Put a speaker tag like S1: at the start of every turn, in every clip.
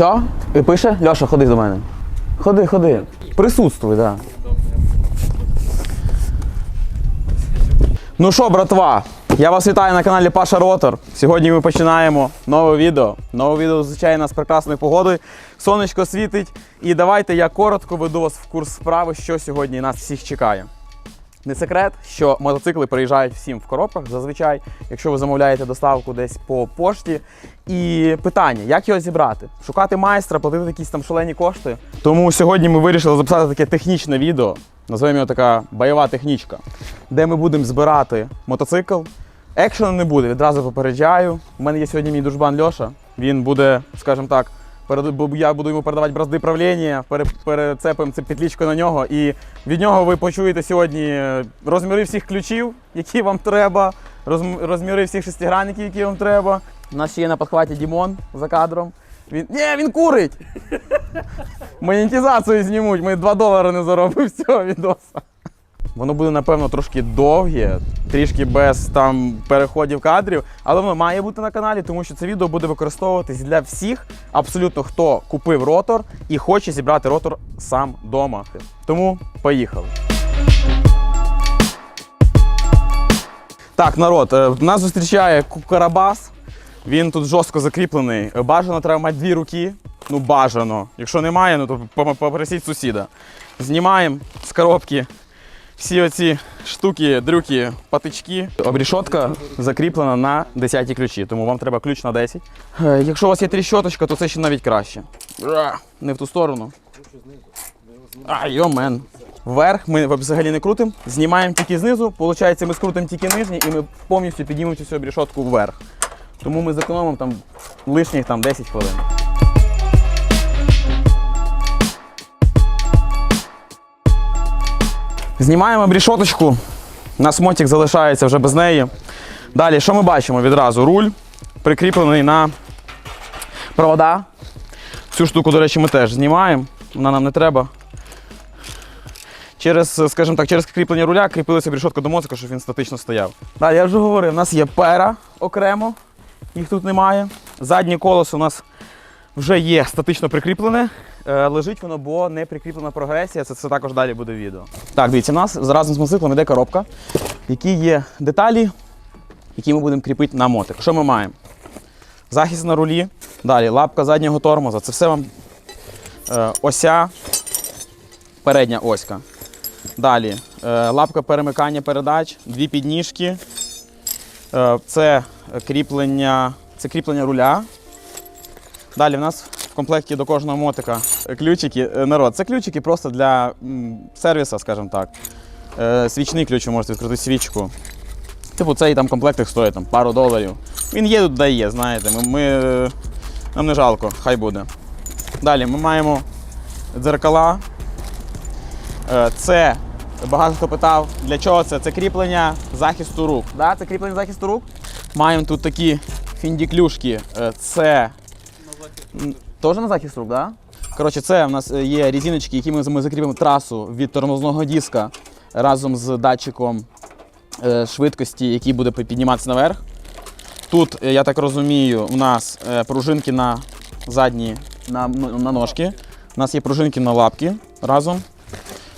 S1: Все? І пише? Льоша, ходи до мене. Ходи, ходи. Присутствуй, так. Да. Ну що, братва, я вас вітаю на каналі Паша Ротор. Сьогодні ми починаємо нове відео. Нове відео зустрічає нас прекрасною погодою. Сонечко світить. І давайте я коротко веду вас в курс справи, що сьогодні нас всіх чекає. Не секрет, що мотоцикли приїжджають всім в коробках зазвичай, якщо ви замовляєте доставку десь по пошті. І питання, як його зібрати? Шукати майстра, платити якісь там шалені кошти. Тому сьогодні ми вирішили записати таке технічне відео, називаємо його така бойова технічка, де ми будемо збирати мотоцикл. Екшену не буде, відразу попереджаю. У мене є сьогодні мій дружбан Льоша. Він буде, скажімо так, я буду йому передавати бразди правління, перецепимо це петлічку на нього. І від нього ви почуєте сьогодні розміри всіх ключів, які вам треба, розміри всіх шестигранників, які вам треба. У нас ще є на підхваті Дімон за кадром. Він. Ні, він курить! Монетизацію знімуть, ми 2 долари не заробимо з цього відоса. Воно буде, напевно, трошки довге, трішки без там переходів кадрів, але воно має бути на каналі, тому що це відео буде використовуватись для всіх, абсолютно хто купив ротор і хоче зібрати ротор сам вдома. Тому поїхали. Так, народ, е, нас зустрічає Карабас. Він тут жорстко закріплений. Бажано треба мати дві руки. Ну, бажано. Якщо немає, ну то попросіть сусіда. Знімаємо з коробки всі оці штуки, дрюки, патички. Обрішотка закріплена на 10 ключі, тому вам треба ключ на 10. Е, Якщо у вас є тріщоточка, то це ще навіть краще. Не в ту сторону. А, йомен. Вверх ми взагалі не крутимо, знімаємо тільки знизу. Получається, ми скрутимо тільки нижній і ми повністю піднімемо цю обрішотку вверх. Тому ми зекономимо там лишніх там 10 хвилин. Знімаємо обрішоточку. У нас мотик залишається вже без неї. Далі, що ми бачимо відразу? Руль прикріплений на провода. Цю штуку, до речі, ми теж знімаємо. Вона нам не треба. Через, скажімо так, через кріплення руля кріпилася обрішотка до моцика, щоб він статично стояв. Далі, я вже говорив, у нас є пера окремо, їх тут немає. Заднє колесо у нас вже є статично прикріплене. Е, Лежить воно, бо не прикріплена прогресія. Це, це також далі буде відео. Так, дивіться, у нас разом з мотоциклом йде коробка, в якій є деталі, які ми будемо кріпити на мотик. Що ми маємо? Захист на рулі, далі лапка заднього тормоза. Це все вам е, ося, передня оська. Далі е, лапка перемикання передач, дві підніжки. Е, це кріплення, це кріплення руля. Далі в нас в комплекті до кожного мотика ключики. Е, Народ, це ключики просто для м, сервісу, скажімо так. Е, свічний ключ ви можете відкрити свічку. Типу, цей там комплектик стоїть там, пару доларів. Він є тут дає, знаєте. Ми, ми, е, нам не жалко, хай буде. Далі ми маємо дзеркала. Це багато хто питав, для чого це? Це кріплення захисту рук. Да? Це кріплення захисту рук. Маємо тут такі фіндіклюшки. Це Теж на захист рук, так? Да? Коротше, це в нас е, є різиночки, які ми, закріпимо трасу від тормозного диска разом з датчиком е, швидкості, який буде підніматися наверх. Тут, е, я так розумію, у нас пружинки на задні на, ну, на ножки. У нас є пружинки на лапки разом.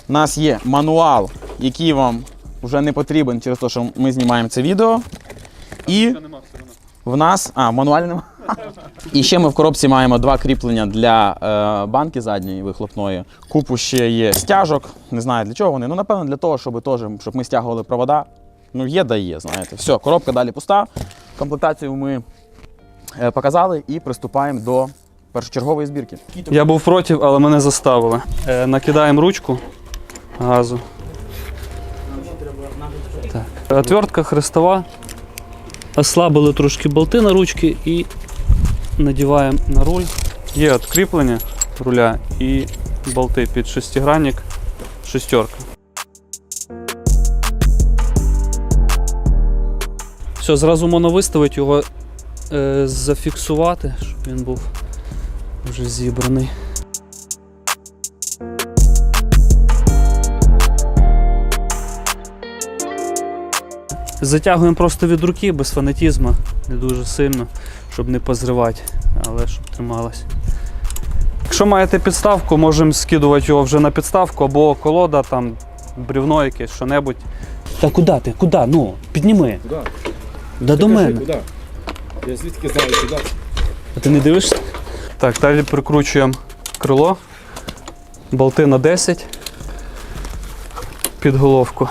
S1: У нас є мануал, який вам вже не потрібен через те, що ми знімаємо це відео. І в нас. А, мануалі немає. І ще ми в коробці маємо два кріплення для е, банки задньої вихлопної. Купу ще є стяжок. Не знаю для чого вони. Ну, напевно, для того, щоб теж, щоб ми стягували провода. Ну, є да є, знаєте. Все, коробка далі пуста. Комплектацію ми е, показали і приступаємо до першочергової збірки.
S2: Я був проти, але мене заставили. Е, накидаємо ручку газу. Так. Отвертка хрестова. Ослабили трошки болти на ручки і надіваємо на руль. Є от кріплення руля і болти під шестигранник шестерка. Все, зразу можна виставити його, е, зафіксувати, щоб він був вже зібраний. Затягуємо просто від руки без фанатізму, не дуже сильно, щоб не позривати, але щоб трималось. Якщо маєте підставку, можемо скидувати його вже на підставку або колода, там, брівно якесь, що-небудь. Та куди ти? Куди? Ну, підніми.
S3: Куди?
S2: Да до мене.
S3: Куди? Я звідки знаю, куди?
S2: А ти не дивишся? Так, далі прикручуємо крило. Болти на 10 під головку.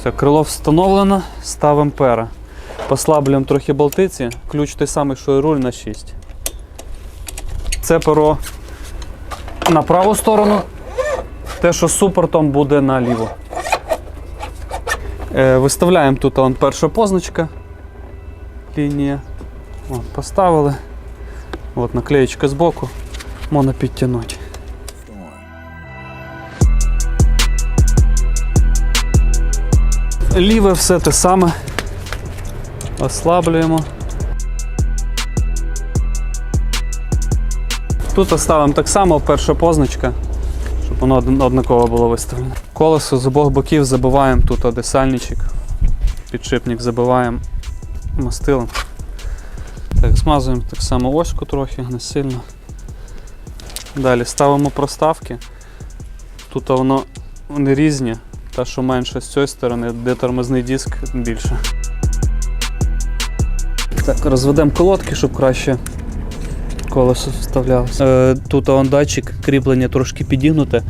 S2: Все, крило встановлено, ставимо пера. Послаблюємо трохи болтиці, ключ той самий, що і руль на 6. Це перо на праву сторону, те, що супортом буде наліво. Е, виставляємо тут он, перша позначка. Лінія. От, поставили. От наклеєчка збоку. Можна підтягнути. Ліве все те саме. Ослаблюємо. Тут оставимо так само перша позначка щоб воно однаково було виставлено. Колесо з обох боків забиваємо тут десальничок, підшипник забиваємо мастилом. Так, змазуємо так само оську трохи, не сильно. Далі ставимо проставки. Тут воно вони різні, та що менше з цієї сторони, де тормозний диск більше. Так, розведемо колодки, щоб краще колесо вставлялося. Е, тут он датчик кріплення трошки підігнуте.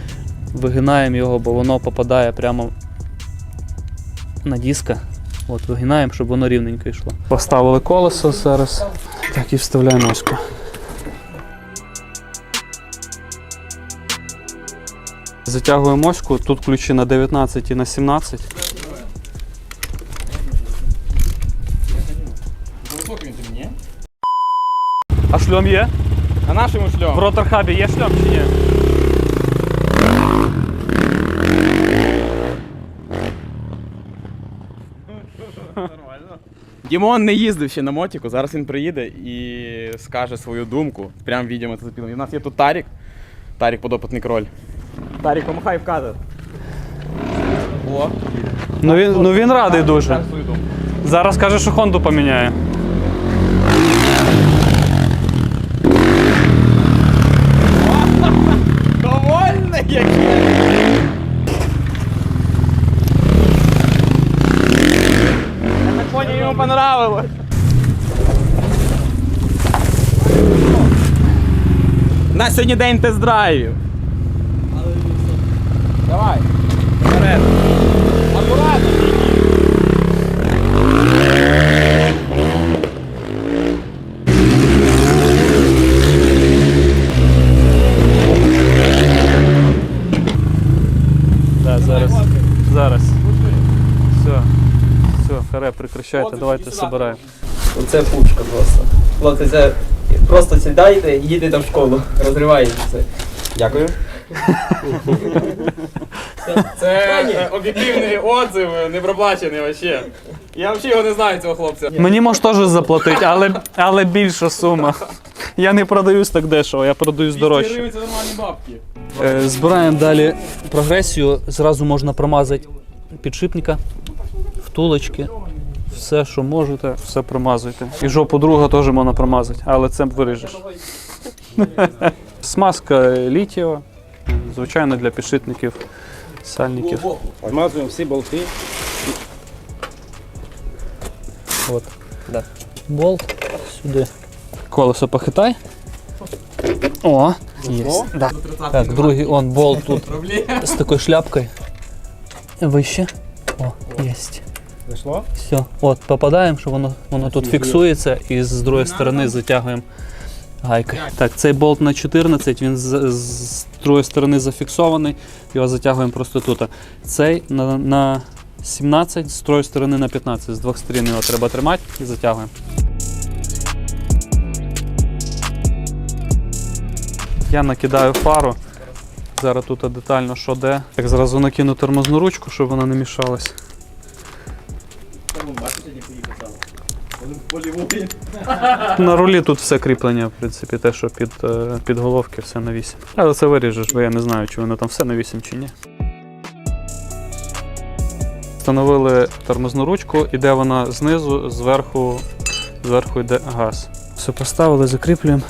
S2: Вигинаємо його, бо воно попадає прямо на диска. От, вигинаємо, щоб воно рівненько йшло. Поставили колесо зараз. Так, і вставляємо оську. Затягуємо оську, тут ключі на 19 і на 17.
S1: Високий він тобі, ні?
S2: А шльом є?
S1: А нашому шльом?
S2: В роторхабі є шльом чи ні?
S1: Дімон не їздив ще на мотіку, зараз він приїде і скаже свою думку. Прям відео ми це запілимо. І в нас є тут Тарік. Тарік подопитний кроль. Тарік, помахай в кадр. О,
S2: Ну він, ну він радий дуже. Зараз каже, що Хонду поміняє.
S1: Довольний який! Йому понравилось. На сьогодні день тест-драйвів.
S2: Да, зараз. Зараз. Все. Все, харе, прекращайте, давайте собираємо.
S4: Оце пушка просто. Хлопці, це просто сідайте і їдете в школу. Розриваєте це. Дякую.
S1: Це е, об'єктивний отзив, не проплачений вообще. Я взагалі його не знаю, цього хлопця.
S2: Мені може теж заплатити, але, але більша сума. Я не продаюсь так дешево, я продаюсь дорожче.
S1: Це нормальні бабки.
S2: Е, Збираємо далі прогресію. Зразу можна промазати підшипника, втулочки. Все, що можете, все промазуйте. І жопу друга теж можна промазати, але це виріжеш. Смазка літієва, звичайно, для підшипників, сальників.
S3: Змазуємо всі болти.
S2: От.
S4: Да.
S2: Болт сюди. Колесо похитай. О, є. Да. Так, другий он болт тут з такою шляпкою. Вище. О, єсть.
S3: Зайшло?
S2: Все. От, попадаємо, що воно, воно тут фіксується і з другої сторони затягуємо гайкою. Так, цей болт на 14, він з, з другої сторони зафіксований, його затягуємо просто тут. Цей на, на 17, з другої сторони на 15. З двох сторін його треба тримати і затягуємо. Я накидаю фару. Зараз тут детально що де. Так, зразу накину тормозну ручку, щоб вона не мішалась. На рулі тут все кріплення, в принципі, те, що під, е, під головки, все на 8. Але це виріжеш, бо я не знаю, чи воно там все на 8 чи ні. Встановили тормозну ручку, іде вона знизу, зверху, зверху йде газ. Все поставили, закріплюємо.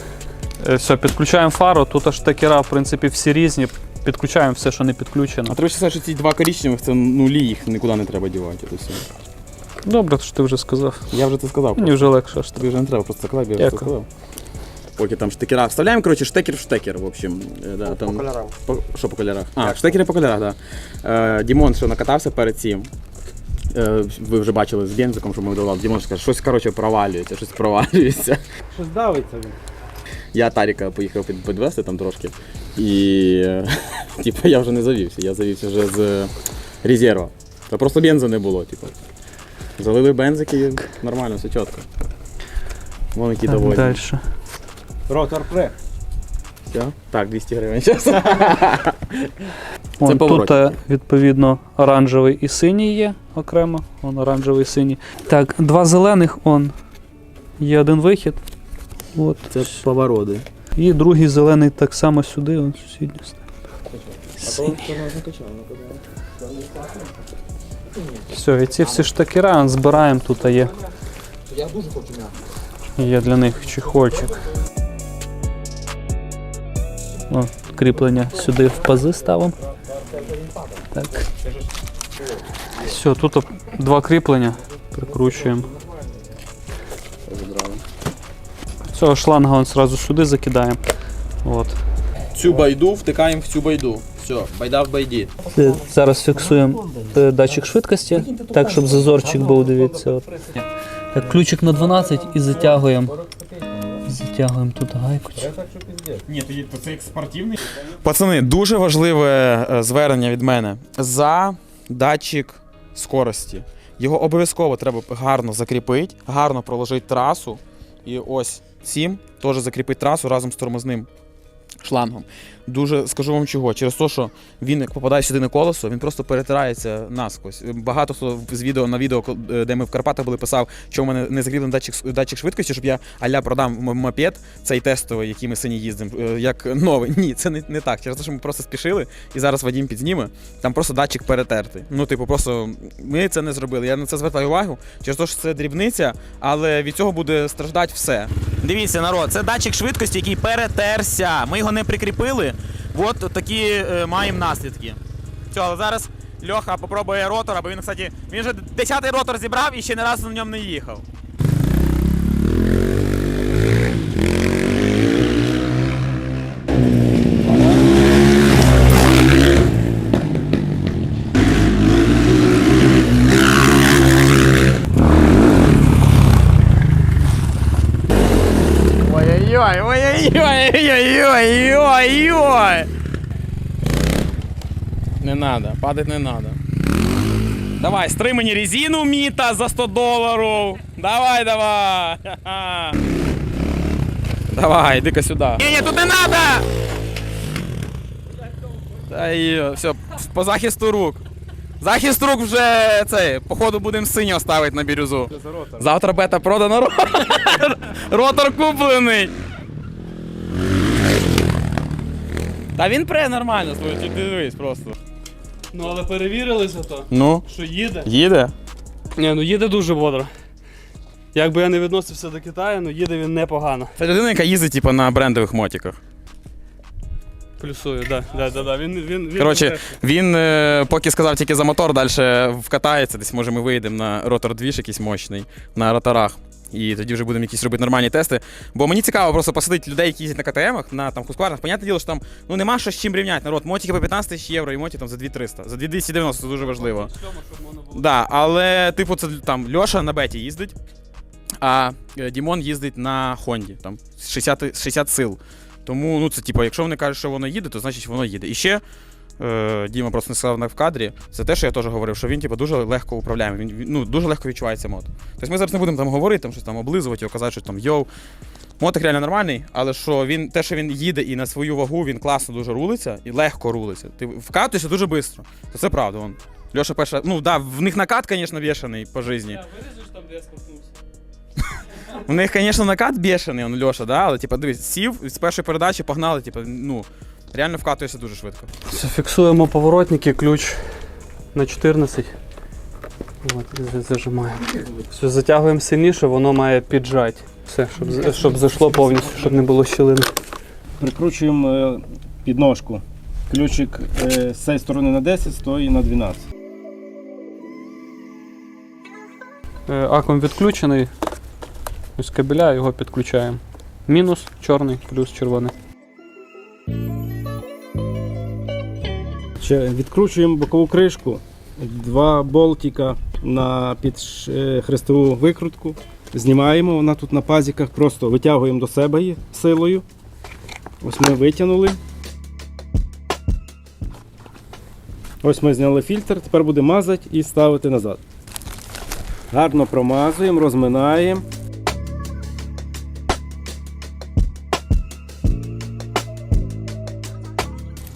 S2: Е, Все, підключаємо фару. Тут аж такера, в принципі, всі різні. Підключаємо все, що не підключено.
S1: А треба що ці два коричневих це нулі, їх нікуди не треба дівати.
S2: Добре, що ти вже сказав.
S1: Я вже це сказав.
S2: Мені вже легше. так.
S1: Тобі вже не треба просто сказати, я вже це
S2: Дякую.
S1: сказав. Поки там штекера. Вставляємо, коротше, штекер в штекер, в общем. Е, Да, там...
S3: кольорам.
S1: По, що по кольорах? А, штекери по кольорах, так. Да. Е, Дімон, що накатався перед цим. Е, ви вже бачили з бензиком, що ми давали. Дімон каже, щось коротше провалюється, щось провалюється.
S3: Щось давиться він.
S1: Я Таріка поїхав під, підвести там трошки. І е, типу, я вже не завівся. Я завівся вже з резерва. Та просто бензу не було, типу. Залили бензик і нормально, все чітко. Вон які
S2: Так,
S1: довольні.
S2: далі.
S3: Ротор пре.
S1: Все? Так, 200 гривень зараз.
S2: Вон, тут е, відповідно оранжевий і синій є окремо. Вон оранжевий і синій. Так, два зелених он. Є один вихід. От.
S1: Це повороти.
S2: І другий зелений так само сюди, он сусідній став. Все, і ці всі штакера збираємо, тут є. Я дуже хочу Є для них чехольчик. О, кріплення сюди в пази ставимо. Так. Все, тут два кріплення. Прикручуємо. Цього шланга он сразу сюди закидаємо. От.
S1: Цю байду втикаємо в цю байду. Все, байда в байді.
S2: Е, Зараз фіксуємо е, датчик швидкості, так, щоб зазорчик був, дивіться. От. Так, ключик на 12 і затягуємо. Затягуємо тут гайку.
S1: Ні, тоді це як спортивний. Пацани, дуже важливе е, звернення від мене. За датчик скорості. Його обов'язково треба гарно закріпити, гарно проложити трасу. І ось цим теж закріпити трасу разом з тормозним шлангом. Дуже скажу вам чого. Через те, що він як попадає сюди на колесо, він просто перетирається наскось. Багато хто з відео на відео, е, де ми в Карпатах були, писав, що в мене не закріплений датчик, датчик швидкості, щоб я аля продам мопед, цей тестовий, який ми сьогодні їздимо, е, як новий. Ні, це не, не так. Через те, що ми просто спішили, і зараз Вадім підзніме, там просто датчик перетертий. Ну, типу, просто ми це не зробили. Я на це звертаю увагу. Через те, що це дрібниця, але від цього буде страждати все. Дивіться, народ, це датчик швидкості, який перетерся. Ми його не прикріпили. От такі е, маємо наслідки. Все, але зараз Льоха попробує ротора, бо він, кстати, він вже 10-й ротор зібрав і ще не разу на ньому не їхав. Ой-ой-ой, ой-ой-ой. Не надо, падать не надо. Давай, стри мені резину міта за 100 доларів. Давай, давай. Давай, іди-ка сюди. Ні, ні, тут не надо. Та йо, все, по захисту рук. Захист рук вже цей, походу будемо синього ставити на бірюзу. Завтра бета продано. Ротор куплений. Та він пре нормально, слухай, ти дивись просто.
S5: Ну але перевірили зато,
S1: Ну,
S5: що їде.
S1: їде?
S5: Ні, ну їде дуже бодро. Як би я не відносився до Китаю, ну їде він непогано.
S1: Це людина, яка їздить типу, на брендових мотиках.
S5: Плюсую, да, да, да, да. Він, він, він
S1: Коротше, він е, поки сказав тільки за мотор, далі вкатається. Десь може ми вийдемо на ротор двіж якийсь мощний на роторах. І тоді вже будемо якісь робити нормальні тести. Бо мені цікаво просто посадити людей, які їздять на КТМах, на там хускварах. Понятне діло, що там ну нема що з чим рівняти. Народ, мотики по 15 тисяч євро і моті там за 2300. За 2290 це дуже важливо. Да, але, типу, це там Льоша на беті їздить, а е, Дімон їздить на Хонді, там 60, 60 сил. Тому, ну, це типу, якщо вони кажуть, що воно їде, то значить воно їде. І ще Діма просто не сказав в кадрі, це те, що я теж говорив, що він типу, дуже легко управляємий, він, ну, дуже легко відчувається мод. Тобто ми зараз не будемо там говорити, там щось там облизувати, його казати, що там йоу. Мотик реально нормальний, але що він, те, що він їде і на свою вагу, він класно дуже рулиться і легко рулиться. Ти вкатуєшся дуже швидко. То це правда. Вон. Льоша перша. Ну да, в них накат, звісно, бешений по житті. У них, звісно, накат бешений, он Льоша, да? але типу, дивись, сів з першої передачі погнали, типу, ну, реально вкатуєшся дуже швидко.
S5: Фіксуємо поворотники, ключ на 14.
S2: От, і зажимаємо. Все, затягуємо сильніше, воно має піджати. Все, щоб, щоб зайшло повністю, щоб не було щілини.
S3: Прикручуємо е, підножку. Ключик е, з цієї сторони на 10, з тої на 12.
S2: Е, Акум відключений. Ось кабеля, його підключаємо. Мінус чорний, плюс червоний.
S3: Ще відкручуємо бокову кришку, два болтика на під е, хрестову викрутку. Знімаємо, вона тут на пазіках, просто витягуємо до себе її силою. Ось ми витягнули. Ось ми зняли фільтр, тепер буде мазати і ставити назад. Гарно промазуємо, розминаємо.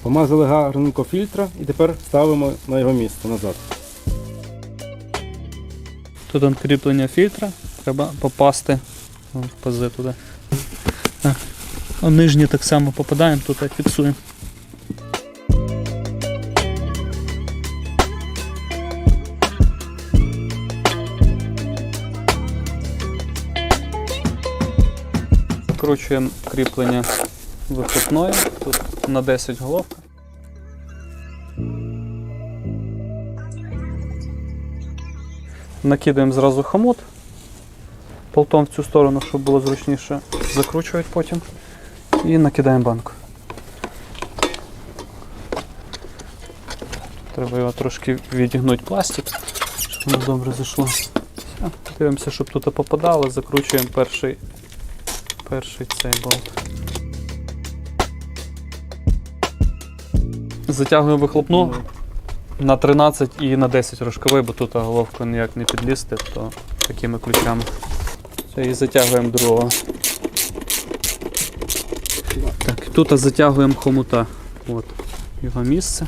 S3: Помазали гарненько фільтра і тепер ставимо на його місце назад.
S2: Тут он кріплення фільтра, треба попасти в пази туди. Так. А нижні так само попадаємо, тут фіксуємо. Закручуємо кріплення вихлопної, тут на 10 головка. Накидаємо зразу хомут полтом в цю сторону, щоб було зручніше закручувати потім. І накидаємо банку. Треба його трошки відігнути пластик, щоб воно добре зайшло. Все. Дивимося, щоб тут попадало, закручуємо перший, перший цей болт. Затягуємо вихлопну на 13 і на 10 рожковий, бо тут головку ніяк не підлізти, то такими ключами. Все, і затягуємо другого. Так, тут затягуємо хомута. От його місце.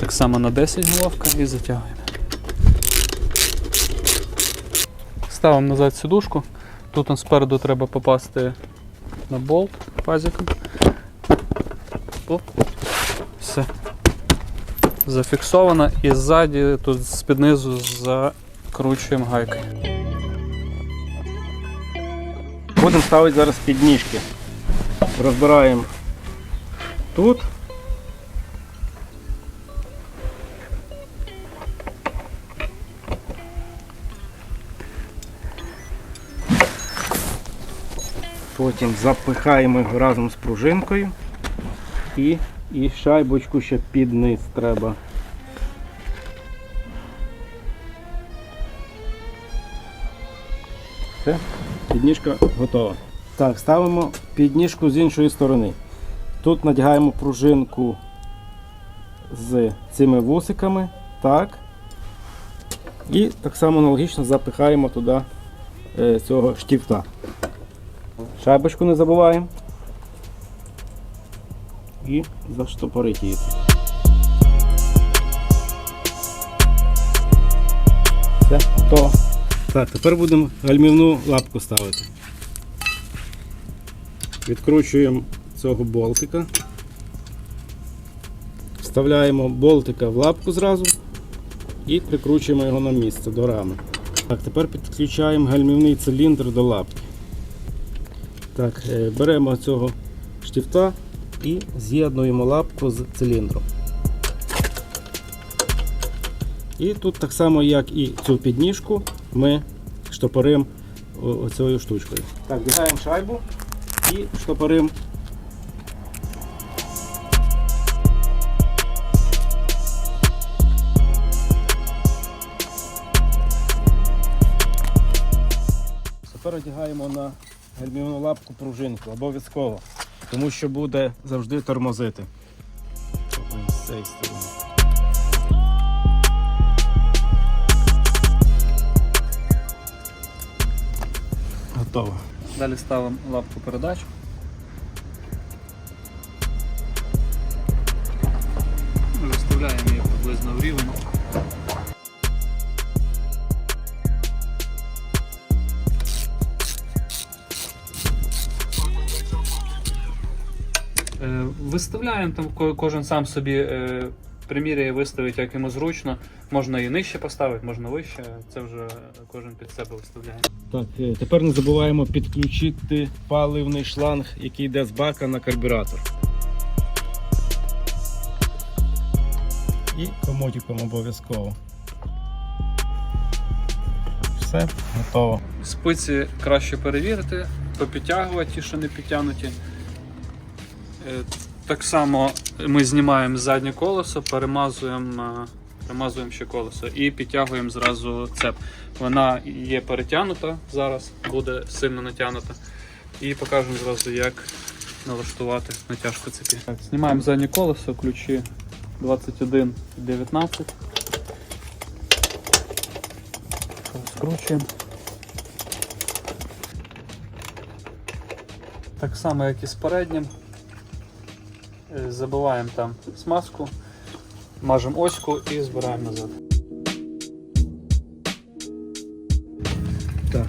S2: Так само на 10 головка і затягуємо. Ставимо назад сидушку. Тут спереду треба попасти на болт пазиком. Оп. Зафіксована і ззаді тут з-під низу закручуємо гайкою.
S3: Будемо ставити зараз підніжки. Розбираємо тут. Потім запихаємо його разом з пружинкою і, і шайбочку ще під низ треба. Все, підніжка готова. Так, ставимо підніжку з іншої сторони. Тут надягаємо пружинку з цими вусиками. Так. І так само аналогічно запихаємо туди е, цього штифта. Шайбочку не забуваємо. І заштопорити її. Все, готово. Так, тепер будемо гальмівну лапку ставити. Відкручуємо цього болтика. Вставляємо болтика в лапку зразу і прикручуємо його на місце до рами. Так, тепер підключаємо гальмівний циліндр до лапки. Так, е, беремо цього штифта і з'єднуємо лапку з циліндром. І тут так само, як і цю підніжку, ми штопоримо о- оцією штучкою. Так, бігаємо шайбу і штопоримо. Тепер одягаємо на гальмівну лапку пружинку обов'язково, тому що буде завжди тормозити. Готово.
S2: Далі ставимо лапку передач. Е, там кожен сам собі е, приміряє, виставить, як йому зручно. Можна і нижче поставити, можна вище. Це вже кожен під себе виставляє.
S3: Так, е, тепер не забуваємо підключити паливний шланг, який йде з бака на карбюратор. І комотиком обов'язково. Все, готово.
S2: Спиці краще перевірити, попідтягувати ті, що не підтягнуті. Е, Так само ми знімаємо заднє колесо, перемазуємо, е, перемазуємо ще колесо і підтягуємо зразу цеп. Вона є перетягнута зараз, буде сильно натягнута. І покажемо зразу, як налаштувати натяжку цепі. Так, знімаємо заднє колесо, ключі 21 19. Скручуємо. Так само, як і з переднім. Е, Забиваємо там смазку, мажемо оську і збираємо назад. Так.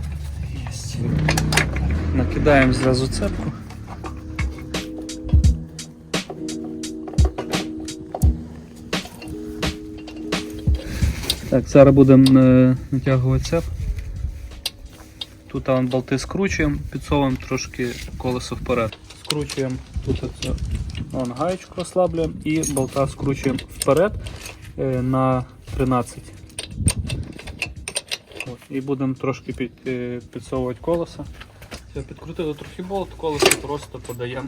S2: Накидаємо зразу цепку. Так, зараз будемо е, натягувати цеп. Тут болти скручуємо, підсовуємо трошки колесо вперед. Скручуємо тут оце, гаєчку розслаблюємо і болта скручуємо вперед е, на 13. От, і будемо трошки під, е, підсовувати колесо. Все, підкрутили трохи болт, колесо просто подаємо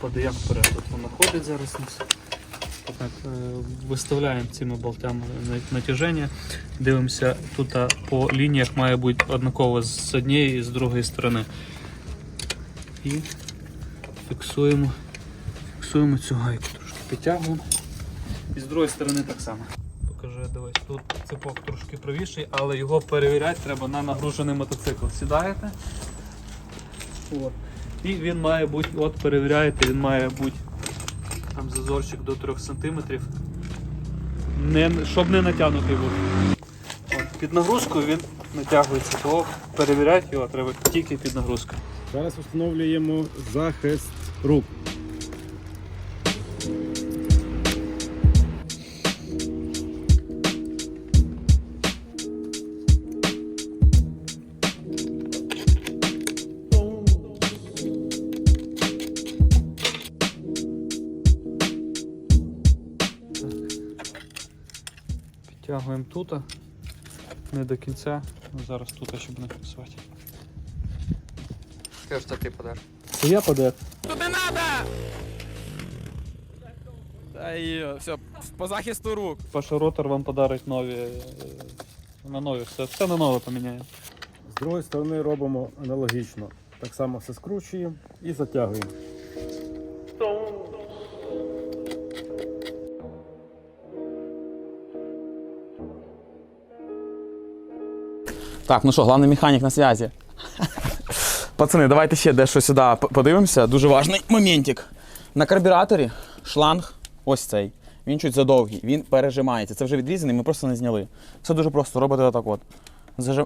S2: подаємо вперед. От воно ходить зараз. Так, е, виставляємо цими болтами натяження. Дивимося, тут по лініях має бути однаково з однієї і з другої сторони. Фіксуємо, фіксуємо цю гайку, трошки підтягуємо. І з другої сторони так само. Покажу, дивись, тут цепок трошки правіший, але його перевіряти треба на нагружений мотоцикл. Сідаєте. От. І він має бути, от перевіряєте, він має бути там зазорчик до 3 см. Не, щоб не натягнутий був. Під нагрузкою він натягується, то перевіряти його треба тільки під нагрузкою.
S3: Зараз встановлюємо захист рук.
S2: Підтягуємо тут, не до кінця, зараз тут ще буде фіксувати.
S4: Скажеш, що ти подаш.
S2: Це я подер.
S1: Та й все, по захисту рук.
S2: Паша ротор вам подарить нові. е, На нові, все, все на нове поміняємо.
S3: З другої сторони робимо аналогічно. Так само все скручуємо і затягуємо.
S1: Так, ну що, головний механік на зв'язі. Пацани, давайте ще дещо сюди подивимося. Дуже важний моментик. На карбюраторі шланг, ось цей. Він чуть задовгий, він пережимається. Це вже відрізаний, ми просто не зняли. Все дуже просто, робите отак от.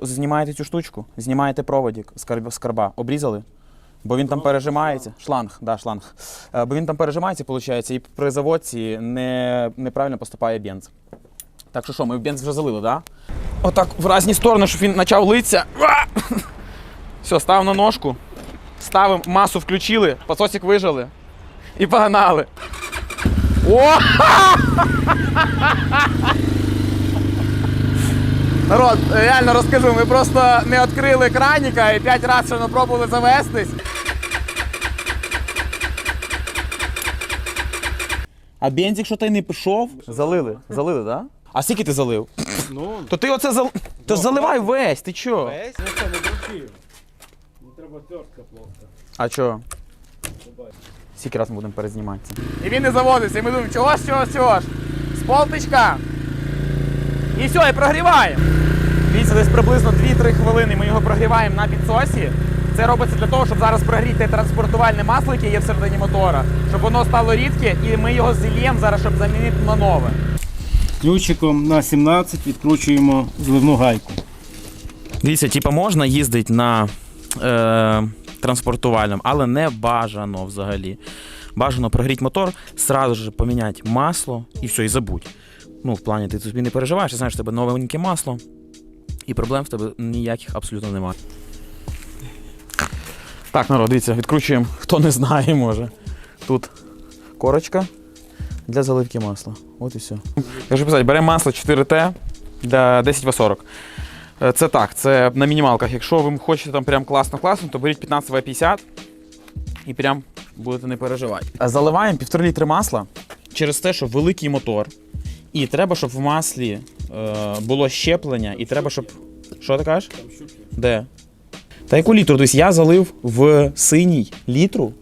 S1: Знімаєте цю штучку, знімаєте проводик з карб- карба, обрізали. Бо він там пережимається. Шланг, да, шланг. Е, Бо він там пережимається, виходить, і при заводці не, неправильно поступає бенз. Так що що, ми бенз вже залили, так? Да? Отак в різні сторони, щоб він почав литися. Все, став на ножку. Ставимо, масу включили, пососик вижали. І погнали. О! Народ, реально розкажу, ми просто не відкрили краніка і п'ять разів ще не пробували завестись. А бензик що то не пішов? Залили. Залили, так? Да? А скільки ти залив?
S3: Ну,
S1: То ти оце зал... То ж заливай весь, ти чо?
S3: весь? Ну це не. Не плоска.
S1: А чо? Скільки раз ми будемо перезніматися? І він не заводиться, і ми думаємо, чого ж, чого ж, чого ж? З полтичка. І все, і прогріваємо. Дивіться, десь приблизно 2-3 хвилини ми його прогріваємо на підсосі. Це робиться для того, щоб зараз прогріти транспортувальне масло, яке є всередині мотора, щоб воно стало рідке, і ми його зільємо зараз, щоб замінити на нове.
S3: Ключиком на 17 відкручуємо зливну гайку.
S1: Дивіться, типу, можна їздити на е, транспортувальному, але не бажано взагалі. Бажано прогріти мотор, сразу ж поміняти масло і все, і забудь. Ну, в плані, ти собі не переживаєш, ти знаєш, в тебе новеньке масло, і проблем в тебе ніяких абсолютно немає. Так, народ, дивіться, відкручуємо, хто не знає, може. Тут корочка для заливки масла. От і все. Я вже писати, беремо масло 4Т для 10В40. Е, Це так, це на мінімалках. Якщо ви хочете там прям класно-класно, то беріть 15В50 і прям будете не переживати. Заливаємо півтора літри масла через те, що великий мотор. І треба, щоб в маслі е, було щеплення, і треба, щоб. Що ти кажеш? Де? Та яку літру? Тобто я залив в синій літру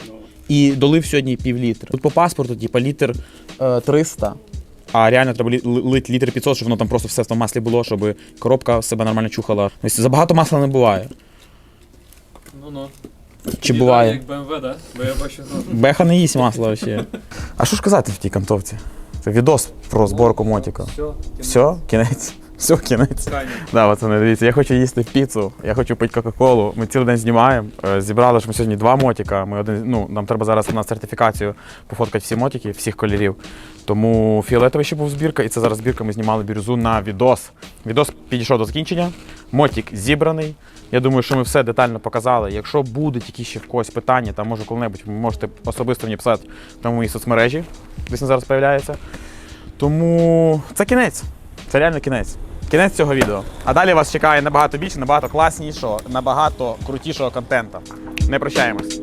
S1: і долив сьогодні пів літра. Тут по паспорту, типу, літр е, 300. А реально треба лить ли- літр 500, щоб воно там просто все в тому маслі було, щоб коробка себе нормально чухала. Тобто забагато масла не буває.
S2: Ну ну.
S1: Чи буває?
S2: Як BMW, да? Бо я бачу.
S1: Беха не їсть масло взагалі. А що ж казати в тій кантовці? Це відос про зборку мотика.
S2: Все.
S1: Все, кінець. Все, кінець. Да, пацани, дивіться, я хочу їсти піцу, я хочу пити Кока-Колу. Ми цілий день знімаємо. Е, Зібрали ж ми сьогодні два мотика. Ми один, ну, нам треба зараз на сертифікацію пофоткати всі мотики, всіх кольорів. Тому фіолетовий ще був збірка, і це зараз збірка ми знімали бірюзу на відос. Відос підійшов до закінчення. Мотик зібраний. Я думаю, що ми все детально показали. Якщо будуть якісь ще в когось питання, там може коли-небудь ви можете особисто мені писати на моїй соцмережі, десь він зараз з'являється. Тому це кінець. Це реально кінець. Кінець цього відео. А далі вас чекає набагато більше, набагато класнішого, набагато крутішого контенту. Не прощаємось.